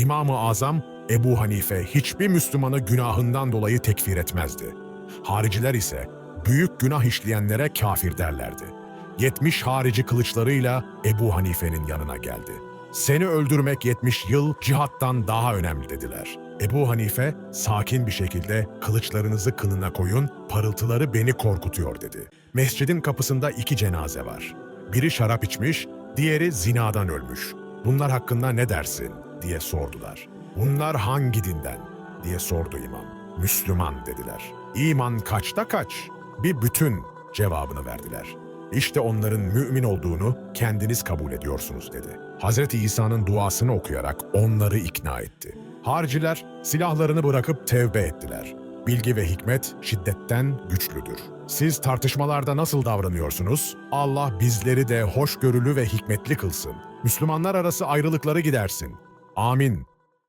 İmam-ı Azam Ebu Hanife hiçbir Müslümanı günahından dolayı tekfir etmezdi. Hariciler ise büyük günah işleyenlere kafir derlerdi. 70 harici kılıçlarıyla Ebu Hanife'nin yanına geldi. Seni öldürmek 70 yıl cihattan daha önemli dediler. Ebu Hanife sakin bir şekilde kılıçlarınızı kınına koyun, parıltıları beni korkutuyor dedi. Mescidin kapısında iki cenaze var. Biri şarap içmiş, diğeri zinadan ölmüş. Bunlar hakkında ne dersin diye sordular. Bunlar hangi dinden diye sordu imam. Müslüman dediler. İman kaçta kaç? Bir bütün cevabını verdiler. İşte onların mümin olduğunu kendiniz kabul ediyorsunuz dedi. Hazreti İsa'nın duasını okuyarak onları ikna etti. Hariciler silahlarını bırakıp tevbe ettiler. Bilgi ve hikmet şiddetten güçlüdür. Siz tartışmalarda nasıl davranıyorsunuz? Allah bizleri de hoşgörülü ve hikmetli kılsın. Müslümanlar arası ayrılıkları gidersin. 아민.